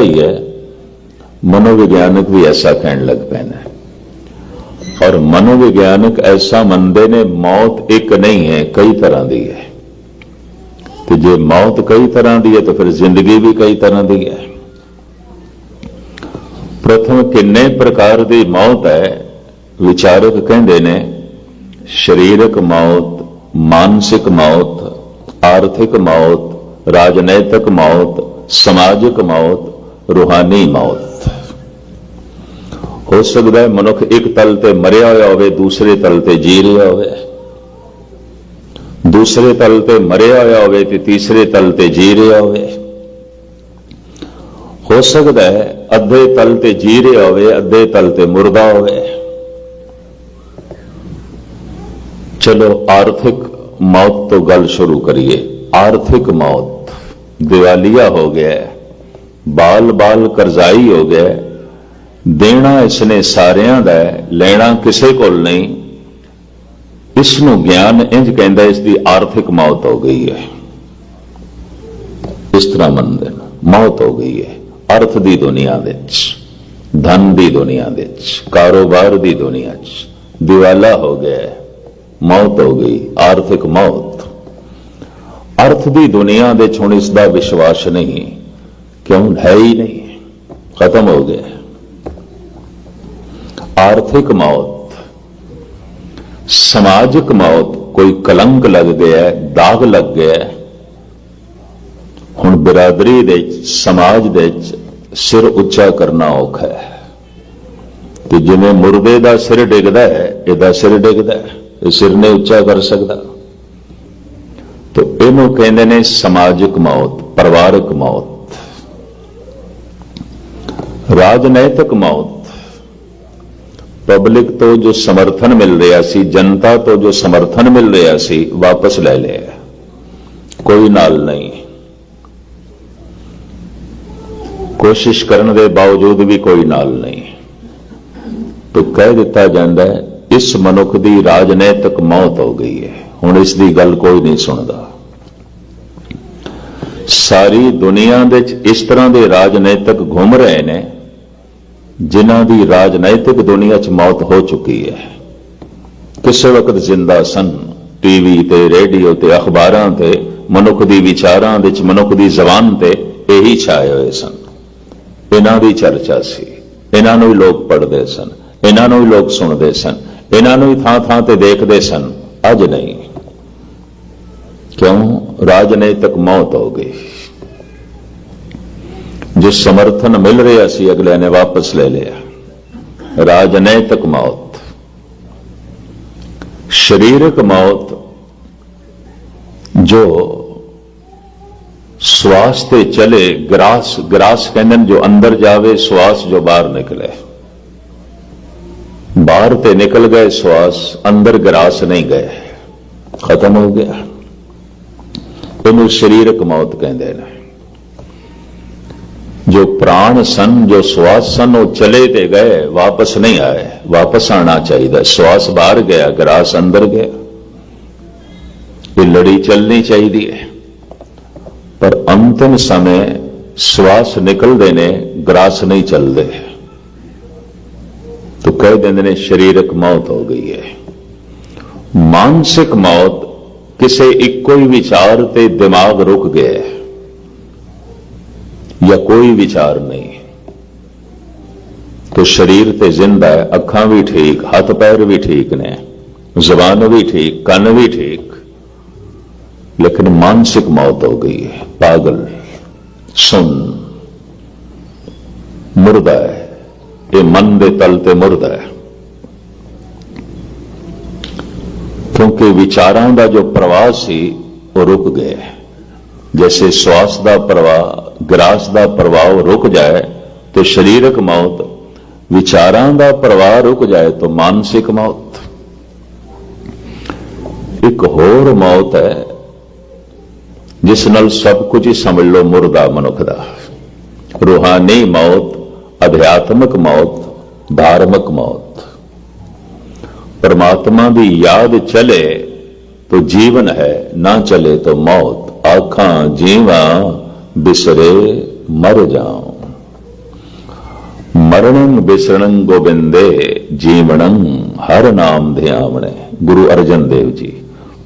ਹੀ ਹੈ, ਮਨੋਵਿਗਿਆਨਕ ਵੀ ਐਸਾ ਕਹਿਣ ਲੱਗ ਪਏ ਨੇ ਔਰ ਮਨੋਵਿਗਿਆਨਕ ਐਸਾ ਮੰਨਦੇ ਨੇ, ਮੌਤ ਇੱਕ ਨਹੀਂ ਹੈ, ਕਈ ਤਰ੍ਹਾਂ ਦੀ ਹੈ। ਤੇ ਜੇ ਮੌਤ ਕਈ ਤਰ੍ਹਾਂ ਦੀ ਹੈ, ਤਾਂ ਫਿਰ ਜ਼ਿੰਦਗੀ ਵੀ ਕਈ ਤਰ੍ਹਾਂ ਦੀ ਹੈ। ਪ੍ਰਥਮ ਕਿੰਨੇ ਪ੍ਰਕਾਰ ਦੀ ਮੌਤ ਹੈ, ਵਿਚਾਰਕ ਕਹਿੰਦੇ ਨੇ, ਸਰੀਰਕ ਮੌਤ, ਮਾਨਸਿਕ ਮੌਤ, ਆਰਥਿਕ ਮੌਤ, ਰਾਜਨੈਤਿਕ ਮੌਤ, ਸਮਾਜਿਕ ਮੌਤ ਰੂਹਾਨੀ ਮੌਤ। ਹੋ ਸਕਦਾ ਹੈ ਮਨੁੱਖ ਇੱਕ ਤਲ ਤੇ ਮਰਿਆ ਹੋਇਆ ਹੋਵੇ ਦੂਸਰੇ ਤਲ ਤੇ ਜੀ ਰਿਹਾ ਹੋਵੇ। ਦੂਸਰੇ ਤਲ ਤੇ ਮਰਿਆ ਹੋਇਆ ਹੋਵੇ ਤੇ ਤੀਸਰੇ ਤਲ ਤੇ ਜੀ ਰਿਹਾ ਹੋਵੇ। ਹੋ ਸਕਦਾ ਹੈ ਅੱਧੇ ਤਲ ਤੇ ਜੀ ਰਿਹਾ ਹੋਵੇ ਅੱਧੇ ਤਲ ਤੇ ਮੁਰਦਾ ਹੋਵੇ। ਚਲੋ ਆਰਥਿਕ ਮੌਤ ਤੋਂ ਗੱਲ ਸ਼ੁਰੂ ਕਰੀਏ। ਆਰਥਿਕ ਮੌਤ ਦਿਵਾਲੀਆ ਹੋ ਗਿਆ ਹੈ, ਬਾਲ ਬਾਲ ਕਰਜ਼ਾਈ ਹੋ ਗਿਆ ਦੇਣਾ ਇਸਨੇ ਸਾਰਿਆਂ ਦਾ ਲੈਣਾ ਕਿਸੇ ਕੋਲ ਨਹੀਂ। ਇਸ ਨੂੰ ਗਿਆਨ ਇੰਜ ਕਹਿੰਦਾ ਇਸ ਦੀ ਆਰਥਿਕ ਮੌਤ ਹੋ ਗਈ ਹੈ। ਇਸ ਤਰ੍ਹਾਂ ਮੰਨਦੇ ਨੇ, ਮੌਤ ਹੋ ਗਈ ਹੈ, ਅਰਥ ਦੀ ਦੁਨੀਆ ਵਿੱਚ, ਧਨ ਦੀ ਦੁਨੀਆ ਵਿੱਚ, ਕਾਰੋਬਾਰ ਦੀ ਦੁਨੀਆ 'ਚ ਦਿਵਾਲਾ ਹੋ ਗਿਆ ਮੌਤ ਹੋ ਗਈ, ਆਰਥਿਕ ਮੌਤ। ਅਰਥ ਦੀ ਦੁਨੀਆ ਦੇ ਹੁਣ ਇਸ ਦਾ ਵਿਸ਼ਵਾਸ ਨਹੀਂ। ਕਿਉਂ? ਹੈ ਹੀ ਨਹੀਂ। ਖਤਮ ਹੋ ਗਿਆ। ਆਰਥਿਕ ਮੌਤ। ਸਮਾਜਿਕ ਮੌਤ। ਕੋਈ ਕਲੰਕ ਲੱਗ ਗਿਆ ਦਾਗ ਲੱਗ ਗਿਆ ਹੁਣ ਬਰਾਦਰੀ ਦੇ ਵਿੱਚ, ਸਮਾਜ ਦੇ ਵਿੱਚ ਸਿਰ ਉੱਚਾ ਕਰਨਾ ਔਖਾ ਹੈ ਤੇ ਜਿਵੇਂ ਮੁਰਦੇ ਦਾ ਸਿਰ ਡਿੱਗਦਾ ਹੈ ਇਹਦਾ ਸਿਰ ਡਿੱਗਦਾ ਇਹ ਸਿਰ ਨੇ ਉੱਚਾ ਕਰ ਸਕਦਾ। ਤੇ ਇਹਨੂੰ ਕਹਿੰਦੇ ਨੇ ਸਮਾਜਿਕ ਮੌਤ ਪਰਿਵਾਰਕ ਮੌਤ। ਰਾਜਨੈਤਿਕ ਮੌਤ। ਪਬਲਿਕ ਤੋਂ ਜੋ ਸਮਰਥਨ ਮਿਲ ਰਿਹਾ ਸੀ, ਜਨਤਾ ਤੋਂ ਜੋ ਸਮਰਥਨ ਮਿਲ ਰਿਹਾ ਸੀ, ਵਾਪਸ ਲੈ ਲਿਆ। ਕੋਈ ਨਾਲ ਨਹੀਂ। ਕੋਸ਼ਿਸ਼ ਕਰਨ ਦੇ ਬਾਵਜੂਦ ਵੀ ਕੋਈ ਨਾਲ ਨਹੀਂ। ਤੇ ਕਹਿ ਦਿੱਤਾ ਜਾਂਦਾ ਹੈ, ਇਸ ਮਨੁੱਖ ਦੀ ਰਾਜਨੈਤਿਕ ਮੌਤ ਹੋ ਗਈ ਹੈ। ਹੁਣ ਇਸ ਦੀ ਗੱਲ ਕੋਈ ਨਹੀਂ ਸੁਣਦਾ। ਸਾਰੀ ਦੁਨੀਆ ਦੇ ਵਿੱਚ ਇਸ ਤਰ੍ਹਾਂ ਦੇ ਰਾਜਨੈਤਿਕ ਘੁੰਮ ਰਹੇ ਨੇ ਜਿਨ੍ਹਾਂ ਦੀ ਰਾਜਨੈਤਿਕ ਦੁਨੀਆ 'ਚ ਮੌਤ ਹੋ ਚੁੱਕੀ ਹੈ। ਕਿਸੇ ਵਕਤ ਜ਼ਿੰਦਾ ਸਨ, ਟੀਵੀ ਤੇ ਰੇਡੀਓ ਤੇ ਅਖਬਾਰਾਂ ਤੇ, ਮਨੁੱਖ ਦੀ ਵਿਚਾਰਾਂ ਵਿੱਚ, ਮਨੁੱਖ ਦੀ ਜ਼ਬਾਨ ਤੇ ਇਹੀ ਛਾਏ ਹੋਏ ਸਨ। ਇਹਨਾਂ ਦੀ ਚਰਚਾ ਸੀ। ਇਹਨਾਂ ਨੂੰ ਹੀ ਲੋਕ ਪੜ੍ਹਦੇ ਸਨ। ਇਹਨਾਂ ਨੂੰ ਹੀ ਲੋਕ ਸੁਣਦੇ ਸਨ। ਇਹਨਾਂ ਨੂੰ ਹੀ ਥਾਂ ਥਾਂ ਤੇ ਦੇਖਦੇ ਸਨ। ਅੱਜ ਨਹੀਂ। ਕਿਉਂ? ਰਾਜਨੀਤਿਕ ਮੌਤ ਹੋ ਗਈ। ਜੋ ਸਮਰਥਨ ਮਿਲ ਰਿਹਾ ਸੀ ਅਗਲੇ ਨੇ ਵਾਪਸ ਲੈ ਲਿਆ ਰਾਜਨੈਤਿਕ ਮੌਤ ਸਰੀਰਕ ਮੌਤ ਜੋ ਸਵਾਸ ਤੇ ਚਲੇ ਗਰਾਸ ਗਰਾਸ ਕਹਿੰਦੇ ਨੇ ਜੋ ਅੰਦਰ ਜਾਵੇ ਸਵਾਸ ਜੋ ਬਾਹਰ ਨਿਕਲੇ ਬਾਹਰ ਤੇ ਨਿਕਲ ਗਏ ਸਵਾਸ ਅੰਦਰ ਗਰਾਸ ਨਹੀਂ ਗਏ ਖਤਮ ਹੋ ਗਿਆ ਇਹਨੂੰ ਸਰੀਰਕ ਮੌਤ ਕਹਿੰਦੇ ਨੇ ਜੋ ਪ੍ਰਾਣ ਸਨ, ਜੋ ਸਵਾਸ ਸਨ, ਉਹ ਚਲੇ ਤੇ ਗਏ, ਵਾਪਸ ਨਹੀਂ ਆਏ। ਵਾਪਸ ਆਣਾ ਚਾਹੀਦਾ। ਸਵਾਸ ਬਾਹਰ ਗਿਆ, ਗਰਾਸ ਅੰਦਰ ਗਿਆ। ਇਹ ਲੜੀ ਚੱਲਣੀ ਚਾਹੀਦੀ ਹੈ। ਪਰ ਅੰਤਿਮ ਸਮੇਂ ਸਵਾਸ ਨਿਕਲਦੇ ਨੇ, ਗਰਾਸ ਨਹੀਂ ਚੱਲਦੇ। ਤੋ ਕਹਿ ਦਿੰਦੇ ਨੇ, ਸਰੀਰਕ ਮੌਤ ਹੋ ਗਈ ਹੈ। ਮਾਨਸਿਕ ਮੌਤ ਕਿਸੇ ਇੱਕੋ ਹੀ ਵਿਚਾਰ ਤੇ ਦਿਮਾਗ ਰੁਕ ਗਿਆ ਹੈ। ਜਾਂ ਕੋਈ ਵਿਚਾਰ ਨਹੀਂ। ਤੋ ਸਰੀਰ ਤੇ ਜ਼ਿੰਦਾ ਹੈ, ਅੱਖਾਂ ਵੀ ਠੀਕ, ਹੱਥ ਪੈਰ ਵੀ ਠੀਕ ਨੇ, ਜ਼ਬਾਨ ਵੀ ਠੀਕ, ਕੰਨ ਵੀ ਠੀਕ। ਲੇਕਿਨ ਮਾਨਸਿਕ ਮੌਤ ਹੋ ਗਈ ਹੈ, ਪਾਗਲ ਸੁਣ ਮੁਰਦਾ ਹੈ। ਇਹ ਮਨ ਦੇ ਤਲ ਤੇ ਮੁਰਦਾ ਹੈ। ਕਿਉਂਕਿ ਵਿਚਾਰਾਂ ਦਾ ਜੋ ਪ੍ਰਵਾਹ ਸੀ, ਉਹ ਰੁਕ ਗਿਆ ਜੈਸੇ ਸਵਾਸ ਦਾ ਪ੍ਰਵਾਹ ਗਰਾਸ ਦਾ ਪ੍ਰਵਾਹ ਰੁਕ ਜਾਏ ਤੇ ਸਰੀਰਕ ਮੌਤ, ਵਿਚਾਰਾਂ ਦਾ ਪ੍ਰਵਾਹ ਰੁਕ ਜਾਏ ਤਾਂ ਮਾਨਸਿਕ ਮੌਤ। ਇੱਕ ਹੋਰ ਮੌਤ ਹੈ, ਜਿਸ ਨਾਲ ਸਭ ਕੁਝ ਹੀ ਸਮਝ ਲਓ ਮੁਰਦਾ ਮਨੁੱਖ ਦਾ। ਰੂਹਾਨੀ ਮੌਤ, ਅਧਿਆਤਮਕ ਮੌਤ, ਧਾਰਮਿਕ ਮੌਤ। ਪਰਮਾਤਮਾ ਦੀ ਯਾਦ ਚਲੇ ਤੋ ਜੀਵਨ ਹੈ, ਨਾ ਚਲੇ ਤੋ ਮੌਤ। ਆਖਾਂ, ਜੀਵਾਂ ਬਿਸਰੇ ਮਰ ਜਾਉ। ਮਰਣੰ ਬਿਸਰਣੰ ਗੋਬਿੰਦੇ, ਜੀਵਣੰ ਹਰ ਨਾਮ ਧਿਆਵਣੇ। ਗੁਰੂ ਅਰਜਨ ਦੇਵ ਜੀ,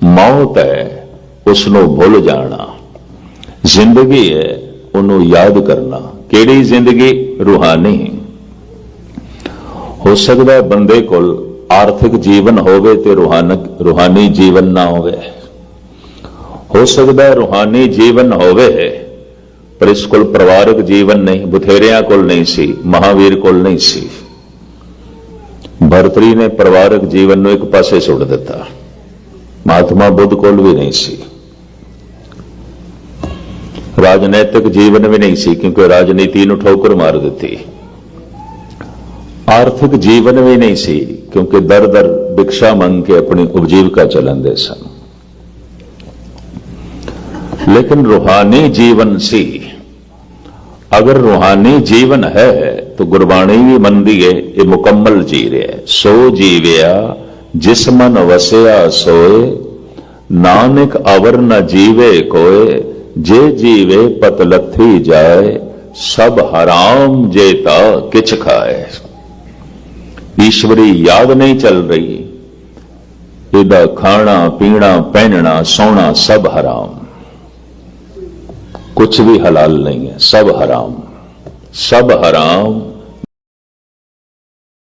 ਮੌਤ ਹੈ ਉਸ ਨੂੰ ਭੁੱਲ ਜਾਣਾ। ਜ਼ਿੰਦਗੀ ਹੈ, ਉਹਨੂੰ ਯਾਦ ਕਰਨਾ। ਕਿਹੜੀ ਜ਼ਿੰਦਗੀ? ਰੂਹਾਨੀ। ਹੋ ਸਕਦਾ ਹੈ ਬੰਦੇ ਕੋਲ ਆਰਥਿਕ ਜੀਵਨ ਹੋਵੇ ਤੇ ਰੂਹਾਨਕ, ਰੂਹਾਨੀ ਜੀਵਨ ਨਾ ਹੋਵੇ। ਹੋ ਸਕਦਾ ਹੈ ਰੂਹਾਨੀ ਜੀਵਨ ਹੋਵੇ ਪਰ ਇਸ ਕੋਲ ਪਰਿਵਾਰਕ ਜੀਵਨ ਨਹੀਂ, ਬਥੇਰਿਆਂ ਕੋਲ ਨਹੀਂ ਸੀ, ਮਹਾਵੀਰ ਕੋਲ ਨਹੀਂ ਸੀ। ਭਰਤਰੀ ਨੇ ਪਰਿਵਾਰਕ ਜੀਵਨ ਨੂੰ ਇੱਕ ਪਾਸੇ ਸੁੱਟ ਦਿੱਤਾ। ਮਹਾਤਮਾ ਬੁੱਧ ਕੋਲ ਵੀ ਨਹੀਂ ਸੀ। ਰਾਜਨੈਤਿਕ ਜੀਵਨ ਵੀ ਨਹੀਂ ਸੀ, ਕਿਉਂਕਿ ਰਾਜਨੀਤੀ ਨੂੰ ਠੋਕਰ ਮਾਰ ਦਿੱਤੀ। ਆਰਥਿਕ ਜੀਵਨ ਵੀ ਨਹੀਂ ਸੀ, ਕਿਉਂਕਿ ਦਰ ਦਰ ਭਿਕਸ਼ਾ ਮੰਗ ਕੇ ਆਪਣੀ ਉਪਜੀਵਕਾ ਚਲਾਉਂਦੇ ਸਨ। लेकिन रूहानी जीवन सी अगर रूहानी जीवन है तो गुरबाणी भी मंदी है ये मुकम्मल जी रहा है सो जीविया जिस मन वसया सोए नानक अवर न जीवे कोए जे जीवे पत लथी जाए सब हराम जेता किच खाए ਈਸ਼ਵਰੀ ਯਾਦ ਨਹੀਂ ਚੱਲ ਰਹੀ ਇਹਦਾ ਖਾਣਾ ਪੀਣਾ ਪਹਿਨਣਾ ਸੌਣਾ ਸਭ ਹਰਾਮ कुछ भी हलाल नहीं है सब हराम सब हराम